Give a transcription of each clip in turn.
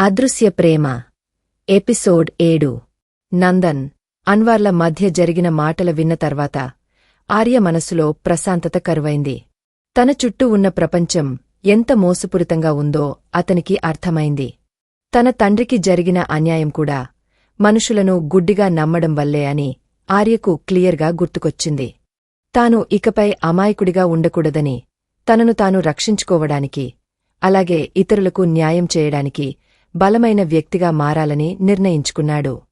అదృశ్య ప్రేమ. ఎపిసోడ్ ఏడు. నందన్ అన్వార్ల మధ్య జరిగిన మాటల విన్న తర్వాత ఆర్య మనసులో ప్రశాంతత కరువైంది. తన చుట్టూ ఉన్న ప్రపంచం ఎంత మోసపూరితంగా ఉందో అతనికి అర్థమైంది. తన తండ్రికి జరిగిన అన్యాయం కూడా మనుషులను గుడ్డిగా నమ్మడం వల్లే అని ఆర్యకు క్లియర్గా గుర్తుకొచ్చింది. తాను ఇకపై అమాయకుడిగా ఉండకూడదని తనను తాను రక్షించుకోవడానికి అలాగే ఇతరులకు న్యాయం చేయడానికి బలమైన వ్యక్తిగా మారాలని నిర్ణయించుకున్నాడు.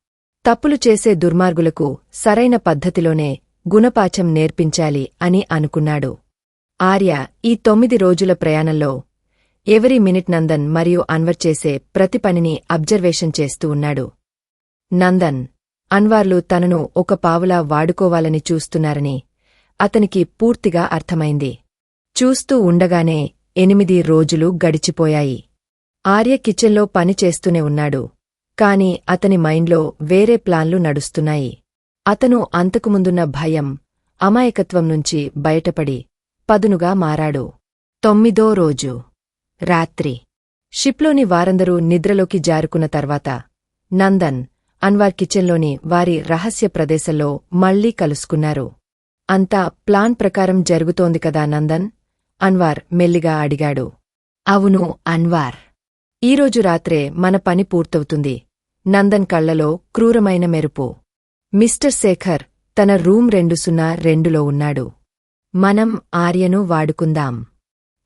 తప్పులు చేసే దుర్మార్గులకు సరైన పద్ధతిలోనే గుణపాఠం నేర్పించాలి అని అనుకున్నాడు. ఆర్య ఈ తొమ్మిది రోజుల ప్రయాణంలో ఎవరీ మినిట్ నందన్ మరియు అన్వర్ చేసే ప్రతి పనిని అబ్జర్వేషన్ చేస్తూ ఉన్నాడు. నందన్ అన్వార్లు తనను ఒక పావులా వాడుకోవాలని చూస్తున్నారని అతనికి పూర్తిగా అర్థమైంది. చూస్తూ ఉండగానే ఎనిమిది రోజులు గడిచిపోయాయి. ఆర్య కిచెన్లో పని చేస్తూనే ఉన్నాడు. కాని అతని మైండ్లో వేరే ప్లాన్లు నడుస్తున్నాయి. అతను అంతకుముందున్న భయం అమాయకత్వం నుంచి బయటపడి పదునుగా మారాడు. తొమ్మిదో రోజు. రాత్రి. షిప్లోని వారందరూ నిద్రలోకి జారుకున్న తర్వాత నందన్ అన్వార్ కిచెన్లోని వారి రహస్య ప్రదేశంలో మళ్ళీ కలుసుకున్నారు. అంతా ప్లాన్ ప్రకారం జరుగుతోంది కదా నందన్? అన్వార్ మెల్లిగా అడిగాడు. అవును అన్వార్. ఈరోజు రాత్రే మన పని పూర్తవుతుంది. నందన్ కళ్ళలో క్రూరమైన మెరుపు. మిస్టర్ శేఖర్ తన రూమ్ రెండు సున్నా రెండులో ఉన్నాడు. మనం ఆర్యను వాడుకుందాం.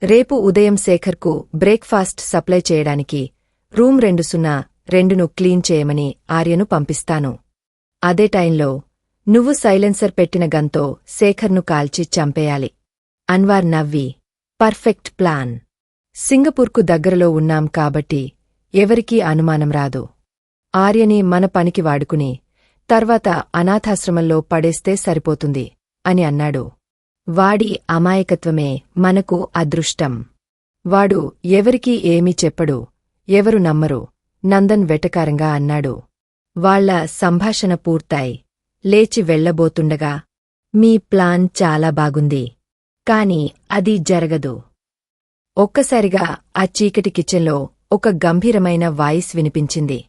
రేపు ఉదయం శేఖర్కు బ్రేక్ఫాస్ట్ సప్లై చేయడానికి రూమ్ రెండు సున్నా రెండును క్లీన్ చేయమని ఆర్యను పంపిస్తాను. అదే టైంలో నువ్వు సైలెన్సర్ పెట్టిన గంతో శేఖర్ను కాల్చి చంపేయాలి. అన్వార్ నవ్వి పర్ఫెక్ట్ ప్లాన్. సింగపూర్కు దగ్గరలో ఉన్నాం కాబట్టి ఎవరికీ అనుమానం రాదు. ఆర్యని మన పనికి వాడుకుని తర్వాత అనాథాశ్రమంలో పడేస్తే సరిపోతుంది అని అన్నాడు. వాడి అమాయకత్వమే మనకు అదృష్టం. వాడు ఎవరికీ ఏమీ చెప్పడు ఎవరు నమ్మరు నందన్ వెటకారంగా అన్నాడు. వాళ్ళ సంభాషణ పూర్తాయి లేచి వెళ్ళబోతుండగా మీ ప్లాన్ చాలా బాగుంది కాని అది జరగదు. ఒక్కసారిగా ఆ చీకటి కిచెన్లో ఒక గంభీరమైన వాయిస్ వినిపించింది.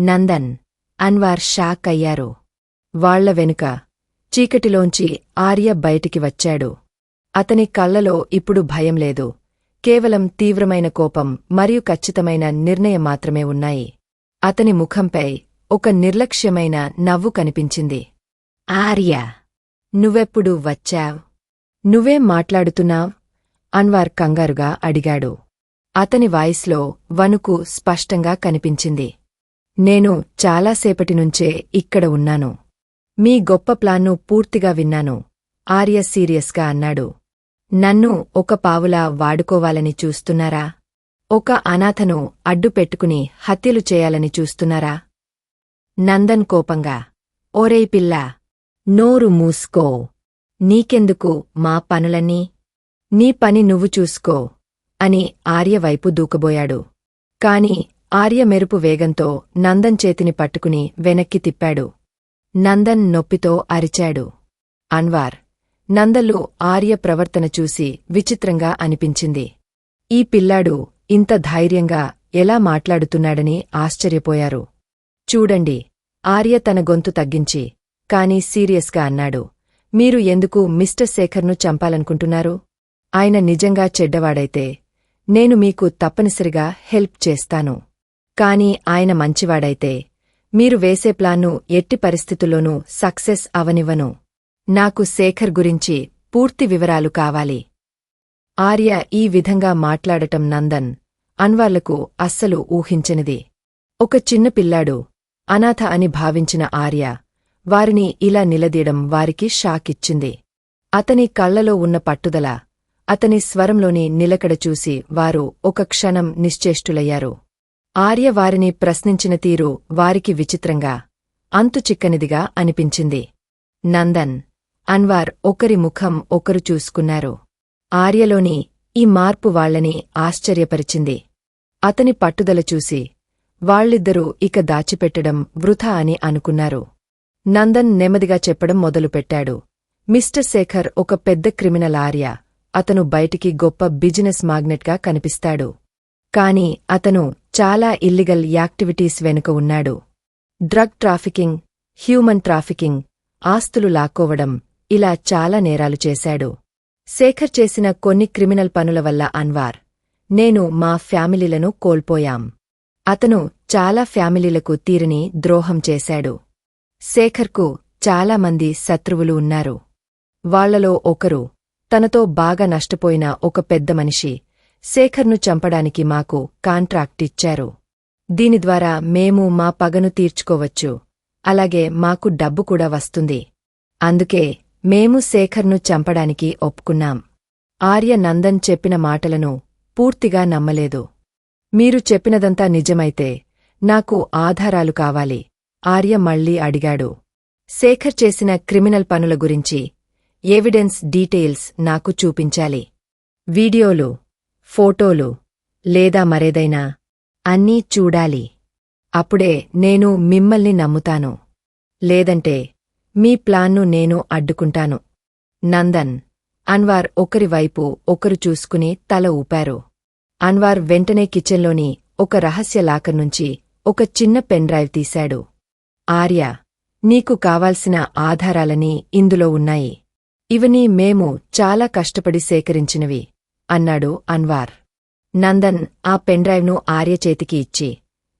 నందన్ అన్వార్ షాక్ అయ్యారు. వాళ్ళ వెనుక చీకటిలోంచి ఆర్య బయటికి వచ్చాడు. అతని కళ్ళలో ఇప్పుడు భయం లేదు. కేవలం తీవ్రమైన కోపం మరియు ఖచ్చితమైన నిర్ణయం మాత్రమే ఉన్నాయి. అతని ముఖంపై ఒక నిర్లక్ష్యమైన నవ్వు కనిపించింది. ఆర్య నువ్వెప్పుడు వచ్చావ్? నువ్వేం మాట్లాడుతున్నావ్? అన్వార్ కంగారుగా అడిగాడు. అతని వాయిస్లో వణుకు స్పష్టంగా కనిపించింది. నేను చాలాసేపటినుంచే ఇక్కడ ఉన్నాను. మీ గొప్ప ప్లాన్ను పూర్తిగా విన్నాను ఆర్య సీరియస్గా అన్నాడు. నన్ను ఒక పావులా వాడుకోవాలని చూస్తున్నారా? ఒక అనాథను అడ్డు పెట్టుకుని హత్యలు చేయాలని చూస్తున్నారా? నందన్ కోపంగా ఓరేయ్ పిల్లా నోరు మూసుకో. నీకెందుకు మా పనులన్నీ? నీ పని నువ్వు చూసుకో అని ఆర్యవైపు దూకబోయాడు. కాని ఆర్య మెరుపు వేగంతో నందన్ చేతిని పట్టుకుని వెనక్కి తిప్పాడు. నందన్ నొప్పితో అరిచాడు. అన్వార్ నందలు ఆర్య ప్రవర్తన చూసి విచిత్రంగా అనిపించింది. ఈ పిల్లాడు ఇంత ధైర్యంగా ఎలా మాట్లాడుతున్నాడని ఆశ్చర్యపోయారు. చూడండి ఆర్య తన గొంతు తగ్గించి కాని సీరియస్గా అన్నాడు. మీరు ఎందుకు మిస్టర్ శేఖర్ను చంపాలనుకుంటున్నారు? ఆయన నిజంగా చెడ్డవాడైతే నేను మీకు తప్పనిసరిగా హెల్ప్ చేస్తాను. కాని ఆయన మంచివాడైతే మీరు వేసే ప్లాన్ను ఎట్టి పరిస్థితుల్లోనూ సక్సెస్ అవనివ్వను. నాకు శేఖర్ గురించి పూర్తి వివరాలు కావాలి. ఆర్య ఈ విధంగా మాట్లాడటం నందన్ అన్వార్లకు అస్సలు ఊహించనిది. ఒక చిన్న పిల్లాడు అనాథ అని భావించిన ఆర్య వారిని ఇలా నిలదీయడం వారికి షాకిచ్చింది. అతని కళ్ళలో ఉన్న పట్టుదల అతని స్వరంలోని నిలకడ చూసి వారు ఒక క్షణం నిశ్చేష్టులయ్యారు. ఆర్య వారిని ప్రశ్నించిన తీరు వారికి విచిత్రంగా అంతుచిక్కనిదిగా అనిపించింది. నందన్ అన్వార్ ఒకరి ముఖం ఒకరు చూసుకున్నారు. ఆర్యలోని ఈ మార్పు వాళ్ళని ఆశ్చర్యపరిచింది. అతని పట్టుదల చూసి వాళ్ళిద్దరూ ఇక దాచిపెట్టడం వృథా అని అనుకున్నారు. నందన్ నెమ్మదిగా చెప్పడం మొదలుపెట్టాడు. మిస్టర్ శేఖర్ ఒక పెద్ద క్రిమినల్ ఆర్య అతను బయటికి గొప్ప బిజినెస్ మాగ్నెట్గా కనిపిస్తాడు. కాని అతను చాలా ఇల్లిగల్ యాక్టివిటీస్ వెనుక ఉన్నాడు. డ్రగ్ ట్రాఫికింగ్ హ్యూమన్ ట్రాఫికింగ్ ఆస్తులు లాక్కోవడం ఇలా చాలా నేరాలు చేశాడు. శేఖర్ చేసిన కొన్ని క్రిమినల్ పనుల వల్ల అన్వార్ నేను మా ఫ్యామిలీలను కోల్పోయాం. అతను చాలా ఫ్యామిలీలకు తీరిని ద్రోహం చేశాడు. శేఖర్కు చాలామంది శత్రువులు ఉన్నారు. వాళ్ళలో ఒకరు తనతో బాగా నష్టపోయిన ఒక పెద్ద మనిషి శేఖర్ను చంపడానికి మాకు కాంట్రాక్ట్ ఇచ్చారు. దీని ద్వారా మేము మా పగను తీర్చుకోవచ్చు. అలాగే మాకు డబ్బు కూడా వస్తుంది. అందుకే మేము శేఖర్ను చంపడానికి ఒప్పుకున్నాం. ఆర్య నందన్ చెప్పిన మాటలను పూర్తిగా నమ్మలేదు. మీరు చెప్పినదంతా నిజమైతే నాకు ఆధారాలు కావాలి. ఆర్య మళ్ళీ అడిగాడు. శేఖర్ చేసిన క్రిమినల్ పనుల గురించి ఎవిడెన్స్ డీటెయిల్స్ నాకు చూపించాలి. వీడియోలు ఫోటోలు లేదా మరేదైనా అన్నీ చూడాలి. అప్పుడే నేను మిమ్మల్ని నమ్ముతాను. లేదంటే మీ ప్లాన్ను నేను అడ్డుకుంటాను. నందన్ అన్వార్ ఒకరివైపు ఒకరు చూసుకుని తల ఊపారు. అన్వార్ వెంటనే కిచెన్లోని ఒక రహస్య లాకర్ నుంచి ఒక చిన్న పెన్డ్రైవ్ తీశాడు. ఆర్య నీకు కావాల్సిన ఆధారాలని ఇందులో ఉన్నాయి. ఇవని మేము చాలా కష్టపడి సేకరించినవి అన్నాడు అన్వార్. నందన్ ఆ పెన్డ్రైవ్ను ఆర్య చేతికి ఇచ్చి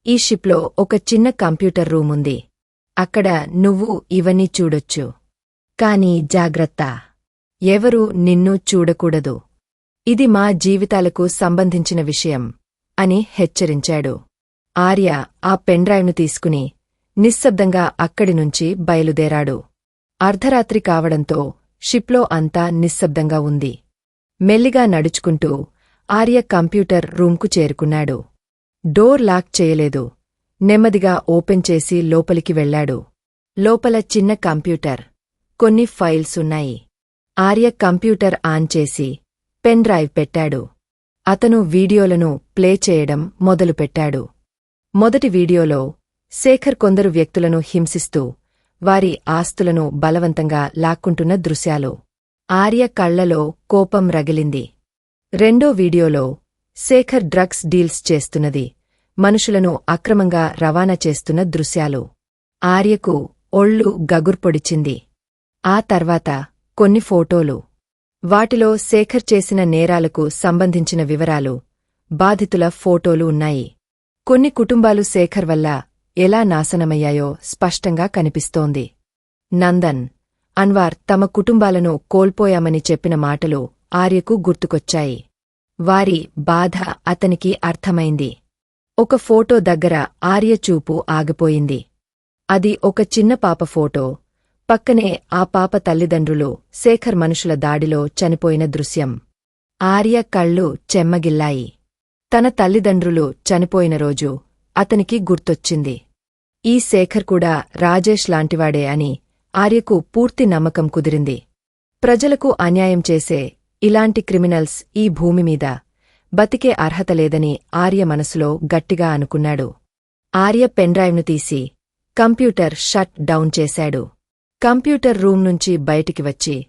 ఈ షిప్లో ఒక చిన్న కంప్యూటర్ రూముంది అక్కడ నువ్వు ఇవన్నీ చూడొచ్చు. కాని జాగ్రత్త ఎవరూ నిన్ను చూడకూడదు. ఇది మా జీవితాలకు సంబంధించిన విషయం అని హెచ్చరించాడు. ఆర్య ఆ పెన్డ్రైవ్ను తీసుకుని నిశ్శబ్దంగా అక్కడి నుంచి బయలుదేరాడు. అర్ధరాత్రి కావడంతో షిప్లో అంతా నిశ్శబ్దంగా ఉంది. మెల్లిగా నడుచుకుంటూ ఆర్య కంప్యూటర్ రూంకు చేరుకున్నాడు. డోర్ లాక్ చేయలేదు. నెమ్మదిగా ఓపెన్ చేసి లోపలికి వెళ్ళాడు లోపల చిన్న కంప్యూటర్. కొన్ని ఫైల్స్ ఉన్నాయి. ఆర్య కంప్యూటర్ ఆన్ చేసి పెన్ డ్రైవ్ పెట్టాడు. అతను వీడియోలను ప్లే చేయడం మొదలుపెట్టాడు. మొదటి వీడియోలో శేఖర్ కొందరు వ్యక్తులను హింసిస్తూ వారి ఆస్తులను బలవంతంగా లాక్కుంటున్న దృశ్యాలు. ఆర్య కళ్ళలో కోపం రగిలింది. రెండో వీడియోలో శేఖర్ డ్రగ్స్ డీల్స్ చేస్తున్నది. మనుషులను అక్రమంగా రవాణా చేస్తున్న దృశ్యాలు. ఆర్యకు ఒళ్ళు గగుర్పొడిచింది ఆ తర్వాత కొన్ని ఫోటోలు. వాటిలో శేఖర్ చేసిన నేరాలకు సంబంధించిన వివరాలు బాధితుల ఫోటోలు ఉన్నాయి. కొన్ని కుటుంబాలు శేఖర్ వల్ల ఎలా నాశనమయ్యాయో స్పష్టంగా కనిపిస్తోంది. నందన్ అన్వార్ తమ కుటుంబాలను కోల్పోయామని చెప్పిన మాటలు ఆర్యకు గుర్తుకొచ్చాయి. వారి బాధ అతనికి అర్థమైంది. ఒక ఫోటో దగ్గర ఆర్య చూపు ఆగిపోయింది. అది ఒక చిన్న పాప ఫోటో. పక్కనే ఆ పాప తల్లిదండ్రులు శేఖర్ మనుషుల దాడిలో చనిపోయిన దృశ్యం. ఆర్య కళ్ళు చెమ్మగిల్లాయి. తన తల్లిదండ్రులు చనిపోయిన రోజు అతనికి గుర్తొచ్చింది. ఈ శేఖర్ కూడా రాజేష్ లాంటివాడే అని ఆర్యకు పూర్తి నమ్మకం కుదిరింది. ప్రజలకు అన్యాయం చేసే ఇలాంటి క్రిమినల్స్ ఈ భూమిమీద బతికే అర్హత లేదని ఆర్య మనసులో గట్టిగా అనుకున్నాడు. ఆర్య పెన్డ్రైవ్ను తీసి కంప్యూటర్ షట్ డౌన్ చేశాడు. కంప్యూటర్ రూమ్ నుంచి బయటికి వచ్చి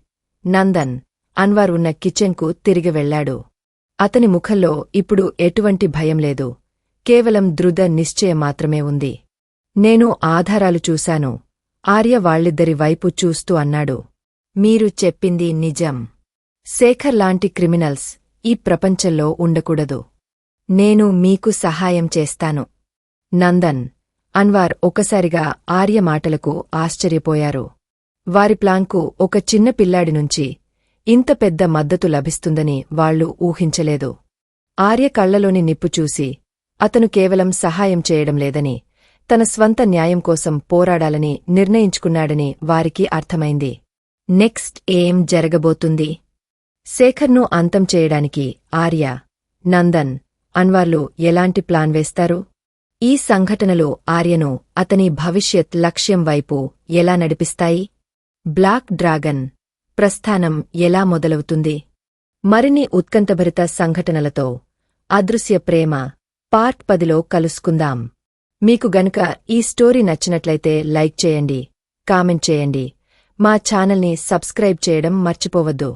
నందన్ అన్వార్ ఉన్న కిచెన్కు తిరిగి వెళ్ళాడు అతని ముఖంలో ఇప్పుడు ఎటువంటి భయం లేదు. కేవలం దృఢ నిశ్చయం మాత్రమే ఉంది. నేను ఆధారాలు చూశాను. ఆర్య వాళ్ళిద్దరి వైపు చూస్తూ అన్నాడు. మీరు చెప్పింది నిజం. శేఖర్ లాంటి క్రిమినల్స్ ఈ ప్రపంచంలో ఉండకూడదు. నేను మీకు సహాయం చేస్తాను. నందన్ అన్వార్ ఒకసారిగా ఆర్య మాటలకు ఆశ్చర్యపోయారు. వారి ప్లాన్కు ఒక చిన్న పిల్లాడి నుంచి ఇంత పెద్ద మద్దతు లభిస్తుందని వాళ్ళు ఊహించలేదు. ఆర్య కళ్ళలోని నిప్పు చూసి అతను కేవలం సహాయం చేయడం లేదని తన స్వంత న్యాయం కోసం పోరాడాలని నిర్ణయించుకున్నాడని వారికి అర్థమైంది. నెక్స్ట్ ఏం జరగబోతుంది? శేఖర్ను అంతం చేయడానికి ఆర్య నందన్ అన్వార్లు ఎలాంటి ప్లాన్ వేస్తారు? ఈ సంఘటనలు ఆర్యను అతని భవిష్యత్ లక్ష్యం వైపు ఎలా నడిపిస్తాయి? బ్లాక్ డ్రాగన్ ప్రస్థానం ఎలా మొదలవుతుంది? మరిన్ని ఉత్కంఠభరిత సంఘటనలతో అదృశ్య ప్రేమ పార్ట్ పదిలో కలుసుకుందాం. మీకు గనుక ఈ స్టోరీ నచ్చినట్లయితే లైక్ చేయండి కామెంట్ చేయండి. మా ఛానల్ని సబ్స్క్రైబ్ చేయడం మర్చిపోవద్దు.